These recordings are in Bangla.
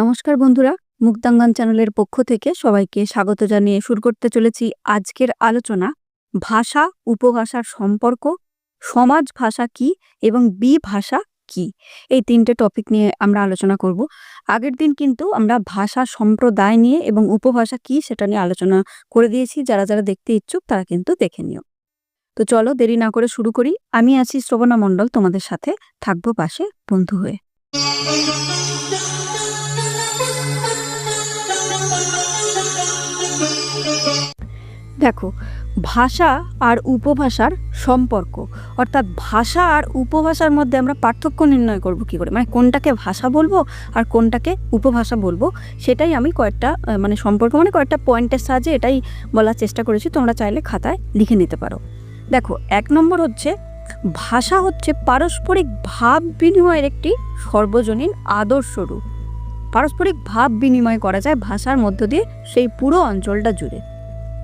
নমস্কার বন্ধুরা, মুক্তাঙ্গন চ্যানেলের পক্ষ থেকে সবাইকে স্বাগত জানিয়ে শুরু করতে চলেছি আজকের আলোচনা, ভাষা, উপভাষার সম্পর্ক, সমাজ ভাষা কি এবং বি ভাষা কি? এই তিনটে টপিক নিয়ে আমরা আলোচনা করব। আগের দিন কিন্তু আমরা ভাষা সম্প্রদায় নিয়ে এবং উপভাষা কি সেটা নিয়ে আলোচনা করে দিয়েছি, যারা যারা দেখতে ইচ্ছুক তারা কিন্তু দেখে নিও। তো চলো দেরি না করে শুরু করি। আমি আছি শ্রবণা মণ্ডল, তোমাদের সাথে থাকব পাশে বন্ধু হয়ে। দেখো, ভাষা আর উপভাষার সম্পর্ক। অর্থাৎ ভাষা আর উপভাষার মধ্যে আমরা পার্থক্য নির্ণয় করব কি করে? মানে কোনটাকে ভাষা বলব আর কোনটাকে উপভাষা বলব? সেটাই আমি কয়েকটা মানে সম্পর্ক মানে কয়েকটা পয়েন্টের সাহায্যে এটাই বলার চেষ্টা করেছি। তোমরা চাইলে খাতায় লিখে নিতে পারো। দেখো, এক নম্বর হচ্ছে, ভাষা হচ্ছে পারস্পরিক ভাব বিনিময়ের একটি সর্বজনীন আদর্শ রূপ। পারস্পরিক ভাব বিনিময় করা যায় ভাষার মধ্য দিয়ে সেই পুরো অঞ্চলটা জুড়ে।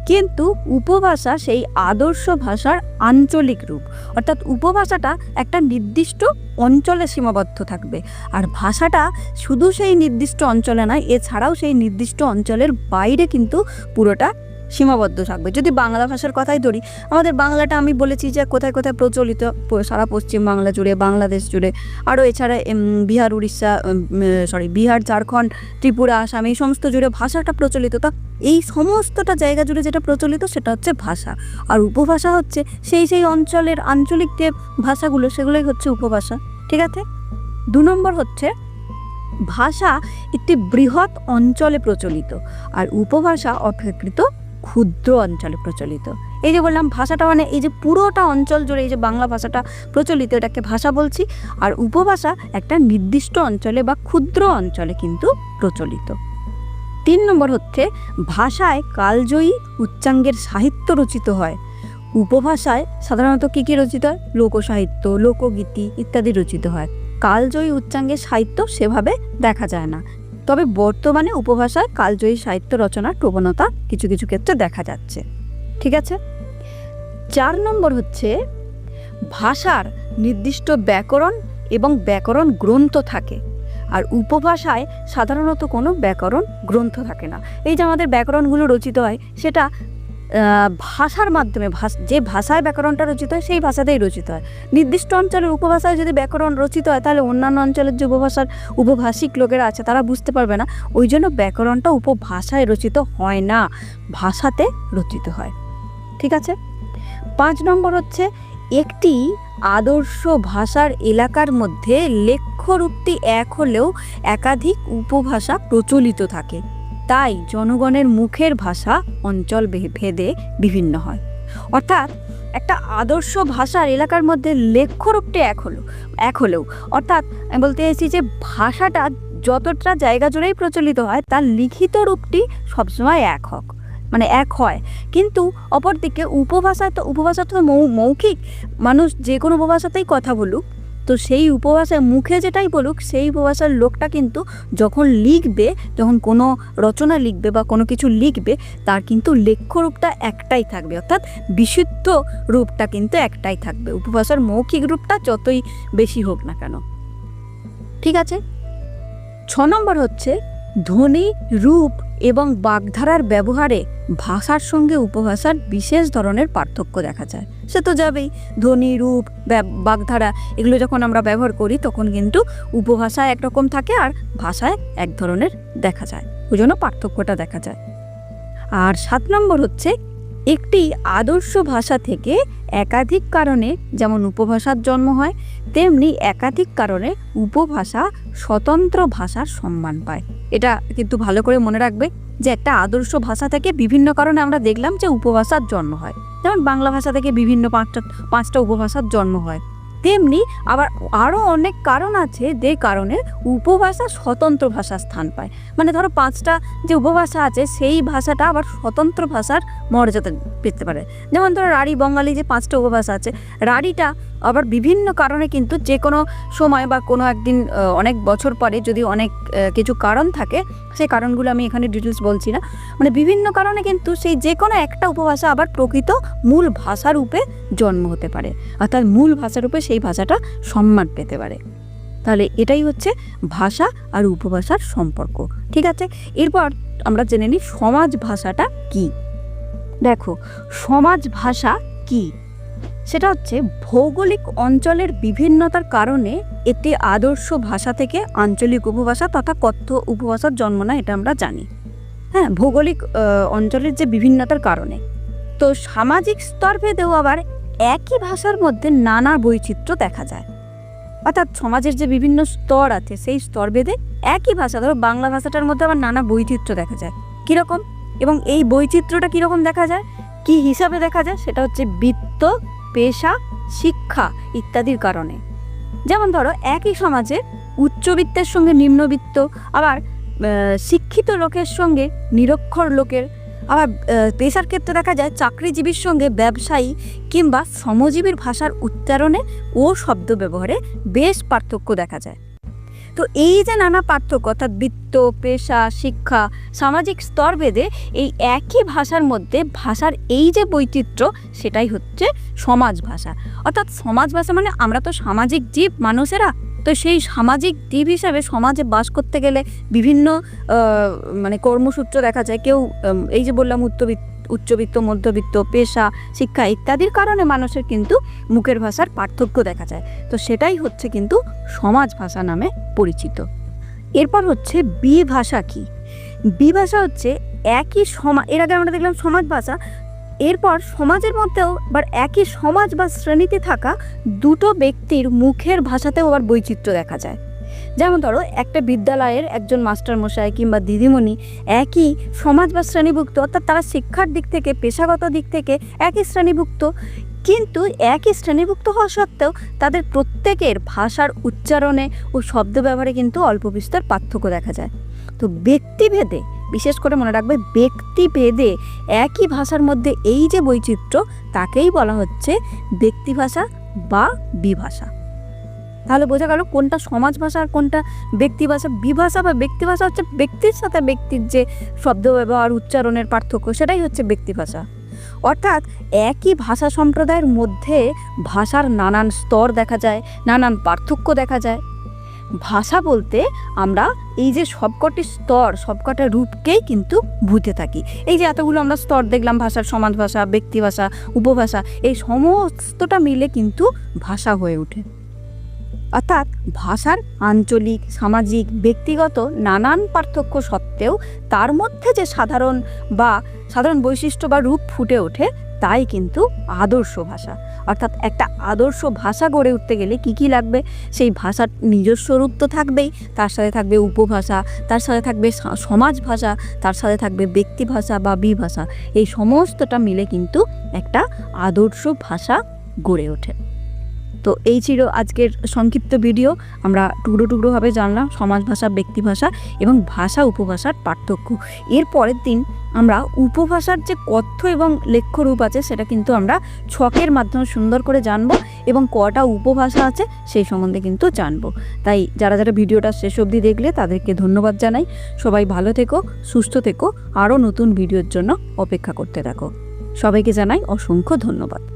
কিন্তু উপভাষা সেই আদর্শ ভাষার আঞ্চলিক রূপ। অর্থাৎ উপভাষাটা একটা নির্দিষ্ট অঞ্চলে সীমাবদ্ধ থাকবে। আর ভাষাটা শুধু সেই নির্দিষ্ট অঞ্চলে নয়, এছাড়াও সেই নির্দিষ্ট অঞ্চলের বাইরে কিন্তু পুরোটা সীমাবদ্ধ থাকবে। যদি বাংলা ভাষার কথাই ধরি, আমাদের বাংলাটা আমি বলেছি যে কোথায় কোথায় প্রচলিত সারা পশ্চিম বাংলা জুড়ে, বাংলাদেশ জুড়ে, আরও এছাড়া বিহার, উড়িষ্যা সরি বিহার, ঝাড়খণ্ড, ত্রিপুরা, আসাম, এই সমস্ত জুড়ে ভাষাটা প্রচলিত। তা এই সমস্তটা জায়গা জুড়ে যেটা প্রচলিত সেটা হচ্ছে ভাষা। আর উপভাষা হচ্ছে সেই সেই অঞ্চলের আঞ্চলিক যে ভাষাগুলো, সেগুলোই হচ্ছে উপভাষা। ঠিক আছে? দু নম্বর হচ্ছে, ভাষা একটি বৃহৎ অঞ্চলে প্রচলিত। আর উপভাষা অপেক্ষিত ক্ষুদ্র অঞ্চলে প্রচলিত। এই যে বললাম ভাষাটা মানে এই যে পুরোটা অঞ্চল জুড়ে এই যে বাংলা ভাষাটা প্রচলিত, এটাকে ভাষা বলছি। আর উপভাষা একটা নির্দিষ্ট অঞ্চলে বা ক্ষুদ্র অঞ্চলে কিন্তু প্রচলিত। তিন নম্বর হচ্ছে ভাষায় কালজয়ী উচ্চাঙ্গের সাহিত্য রচিত হয়। উপভাষায় সাধারণত কী কী রচিত হয়? লোকসাহিত্য, লোকগীতি ইত্যাদি রচিত হয়। কালজয়ী উচ্চাঙ্গের সাহিত্য সেভাবে দেখা যায় না। তবে বর্তমানে উপভাষায় কালজয়ী সাহিত্য রচনার প্রবণতা কিছু কিছু ক্ষেত্রে দেখা যাচ্ছে। ঠিক আছে? চার নম্বর হচ্ছে, ভাষার নির্দিষ্ট ব্যাকরণ এবং ব্যাকরণ গ্রন্থ থাকে, আর উপভাষায় সাধারণত কোনো ব্যাকরণ গ্রন্থ থাকে না। এই যে আমাদের ব্যাকরণগুলো রচিত হয়, সেটা ভাষার মাধ্যমে যে ভাষায় ব্যাকরণটা রচিত হয়, সেই ভাষাতেই রচিত হয়। নির্দিষ্ট অঞ্চলের উপভাষায় যদি ব্যাকরণ রচিত হয়, তাহলে অন্যান্য অঞ্চলের যে উপভাষার উপভাষিক লোকেরা আছে, তারা বুঝতে পারবে না। ওই জন্য ব্যাকরণটা উপভাষায় রচিত হয় না, ভাষাতে রচিত হয়। ঠিক আছে? পাঁচ নম্বর হচ্ছে, একটি আদর্শ ভাষার এলাকার মধ্যে লেখ্যরূপটি এক হলেও একাধিক উপভাষা প্রচলিত থাকে। তাই জনগণের মুখের ভাষা অঞ্চল ভেদে বিভিন্ন হয়। অর্থাৎ একটা আদর্শ ভাষার এলাকার মধ্যে লেখ্যরূপটি এক হলো এক হলেও। অর্থাৎ আমি বলতে চাইছি যে ভাষাটা যতটা জায়গা জুড়েই প্রচলিত হয়, তার লিখিত রূপটি সবসময় এক হোক। মানে এক হয়। কিন্তু অপরদিকে উপভাষা তো উপভাষা তো মৌখিক। মানুষ যে কোনো উপভাষাতেই কথা বলুক তো সেই উপভাষায় মুখে যেটাই বলুক, সেই উপভাষার লোকটা কিন্তু যখন লিখবে, যখন কোনো রচনা লিখবে বা কোনো কিছু লিখবে, তার কিন্তু লেখ্য রূপটা একটাই থাকবে। অর্থাৎ বিশুদ্ধ রূপটা কিন্তু একটাই থাকবে। উপভাষার মৌখিক রূপটা যতই বেশি হোক না কেন। ঠিক আছে? ছ নম্বর হচ্ছে, ধ্বনি রূপ এবং বাগধারার ব্যবহারে ভাষার সঙ্গে উপভাষার বিশেষ ধরনের পার্থক্য দেখা যায়। সে তো যাবেই। ধ্বনি, রূপ বাগধারা এগুলো যখন আমরা ব্যবহার করি, তখন কিন্তু উপভাষা একরকম থাকে আর ভাষায় এক ধরনের দেখা যায়। ওই জন্য পার্থক্যটা দেখা যায়। আর সাত নম্বর হচ্ছে একটি আদর্শ ভাষা থেকে একাধিক কারণে যেমন উপভাষার জন্ম হয়, তেমনি একাধিক কারণে উপভাষা স্বতন্ত্র ভাষার সম্মান পায়। এটা কিন্তু ভালো করে মনে রাখবে যে একটা আদর্শ ভাষা থেকে বিভিন্ন কারণে আমরা দেখলাম যে উপভাষার জন্ম হয়। যেমন বাংলা ভাষা থেকে বিভিন্ন পাঁচটা পাঁচটা উপভাষার জন্ম হয়। তেমনি আবার আরও অনেক কারণ আছে, যে কারণে উপভাষা স্বতন্ত্র ভাষার স্থান পায়। মানে ধরো পাঁচটা যে উপভাষা আছে, সেই ভাষাটা আবার স্বতন্ত্র ভাষার মর্যাদা পেতে পারে। যেমন ধরো রাঢ়ী বঙ্গালী যে পাঁচটা উপভাষা আছে, রাঢ়ীটা আবার বিভিন্ন কারণে কিন্তু যে কোনো সময় বা কোনো একদিন অনেক বছর পরে যদি অনেক কিছু কারণ থাকে, সেই কারণগুলো আমি এখানে ডিটেলস বলছি না। মানে বিভিন্ন কারণে কিন্তু সেই যে কোনো একটা উপভাষা আবার প্রকৃত মূল ভাষারূপে জন্ম হতে পারে। অর্থাৎ মূল ভাষারূপে সেই ভাষাটা সম্মান পেতে পারে। তাহলে এটাই হচ্ছে ভাষা আর উপভাষার সম্পর্ক। ঠিক আছে? এরপর আমরা জেনে নিই সমাজ ভাষাটা কি? দেখো, সমাজ ভাষা কি? সেটা হচ্ছে ভৌগোলিক অঞ্চলের বিভিন্নতার কারণে একটি আদর্শ ভাষা থেকে আঞ্চলিক উপভাষা তথা কথ্য উপভাষার জন্ম নেয়, এটা আমরা জানি। হ্যাঁ ভৌগোলিক অঞ্চলের যে বিভিন্নতার কারণে। তো সামাজিক স্তর ভেদেও আবার একই ভাষার মধ্যে নানা বৈচিত্র্য দেখা যায়। অর্থাৎ সমাজের যে বিভিন্ন স্তর আছে, সেই স্তর ভেদে একই ভাষা, ধরো বাংলা ভাষাটার মধ্যে আবার নানা বৈচিত্র্য দেখা যায়। কীরকম? এবং এই বৈচিত্র্যটা কীরকম দেখা যায়? কি হিসাবে দেখা যায়? সেটা হচ্ছে বৃত্ত পেশা, শিক্ষা ইত্যাদির কারণে। যেমন ধরো, একই সমাজে উচ্চবিত্তের সঙ্গে নিম্নবিত্ত, আবার শিক্ষিত লোকের সঙ্গে নিরক্ষর লোকের, আবার পেশার ক্ষেত্রে দেখা যায় চাকরিজীবীর সঙ্গে ব্যবসায়ী কিংবা শ্রমজীবীর ভাষার উচ্চারণে ও শব্দ ব্যবহারে বেশ পার্থক্য দেখা যায়। তো এই যে নানা পার্থক্য, অর্থাৎ বৃত্ত, পেশা, শিক্ষা, সামাজিক স্তর ভেদে এই একই ভাষার মধ্যে ভাষার এই যে বৈচিত্র্য, সেটাই হচ্ছে সমাজ ভাষা। অর্থাৎ সমাজ ভাষা মানে আমরা তো সামাজিক জীব, মানুষেরা। তো সেই সামাজিক জীব হিসাবে সমাজে বাস করতে গেলে বিভিন্ন মানে কর্মসূত্র দেখা যায়। কেউ এই যে বললাম উচ্চবিত্ত উচ্চবিত্ত, মধ্যবিত্ত, পেশা, শিক্ষা ইত্যাদির কারণে মানুষের কিন্তু মুখের ভাষার পার্থক্য দেখা যায়। তো সেটাই হচ্ছে কিন্তু সমাজ ভাষা নামে পরিচিত। এরপর হচ্ছে বি ভাষা কি? বি ভাষা হচ্ছে একই সমাজ এর আগে আমরা দেখলাম সমাজ ভাষা, এরপর সমাজের মধ্যেও আবার একই সমাজ বা শ্রেণীতে থাকা দুটো ব্যক্তির মুখের ভাষাতেও আবার বৈচিত্র্য দেখা যায়। যেমন ধরো, একটা বিদ্যালয়ের একজন মাস্টার মশাই কিংবা দিদিমণি একই সমাজ বা শ্রেণীভুক্ত, অর্থাৎ তারা শিক্ষার দিক থেকে, পেশাগত দিক থেকে একই শ্রেণীভুক্ত। কিন্তু একই শ্রেণীভুক্ত হওয়া সত্ত্বেও তাদের প্রত্যেকের ভাষার উচ্চারণে ও শব্দ ব্যবহারে কিন্তু অল্প বিস্তর পার্থক্য দেখা যায়। তো ব্যক্তিভেদে, বিশেষ করে মনে রাখবে, ব্যক্তিভেদে একই ভাষার মধ্যে এই যে বৈচিত্র্য, তাকেই বলা হচ্ছে ব্যক্তিভাষা বা বিভাষা। তাহলে বোঝা গেল কোনটা সমাজ ভাষা আর কোনটা ব্যক্তি ভাষা। বিভাষা বা ব্যক্তি ভাষা হচ্ছে ব্যক্তির সাথে ব্যক্তির যে শব্দ ব্যবহার, উচ্চারণের পার্থক্য, সেটাই হচ্ছে ব্যক্তি ভাষা। অর্থাৎ একই ভাষা সম্প্রদায়ের মধ্যে ভাষার নানান স্তর দেখা যায়, নানান পার্থক্য দেখা যায়। ভাষা বলতে আমরা এই যে সবকটি স্তর, সবকটা রূপকেই কিন্তু বুঝে থাকি। এই যে এতগুলো আমরা স্তর দেখলাম, ভাষার সমাজ ভাষা, ব্যক্তি ভাষা, উপভাষা, এই সমস্তটা মিলে কিন্তু ভাষা হয়ে ওঠে। অর্থাৎ ভাষার আঞ্চলিক, সামাজিক, ব্যক্তিগত নানান পার্থক্য সত্ত্বেও তার মধ্যে যে সাধারণ বা সাধারণ বৈশিষ্ট্য বা রূপ ফুটে ওঠে, তাই কিন্তু আদর্শ ভাষা। অর্থাৎ একটা আদর্শ ভাষা গড়ে উঠতে গেলে কি কি লাগবে? সেই ভাষার নিজস্ব রূপ তো থাকবেই। তার সাথে থাকবে উপভাষা, তার সাথে থাকবে সমাজ ভাষা, তার সাথে থাকবে ব্যক্তি ভাষা বা বিভাষা। এই সমস্তটা মিলে কিন্তু একটা আদর্শ ভাষা গড়ে ওঠে। তো এই ছিল আজকের সংক্ষিপ্ত ভিডিও। আমরা টুকরো টুকরোভাবে জানলাম সমাজ ভাষা, ব্যক্তি ভাষা এবং ভাষা উপভাষার পার্থক্য। এর পরের দিন আমরা উপভাষার যে কথ্য এবং লেখ্য রূপ আছে সেটা কিন্তু আমরা ছকের মাধ্যমে সুন্দর করে জানব এবং কটা উপভাষা আছে সেই সম্বন্ধে কিন্তু জানব। তাই যারা যারা ভিডিওটা শেষ অবধি দেখলে তাদেরকে ধন্যবাদ জানাই। সবাই ভালো থেকো, সুস্থ থেকো, আরও নতুন ভিডিওর জন্য অপেক্ষা করতে থাকো। সবাইকে জানাই অসংখ্য ধন্যবাদ।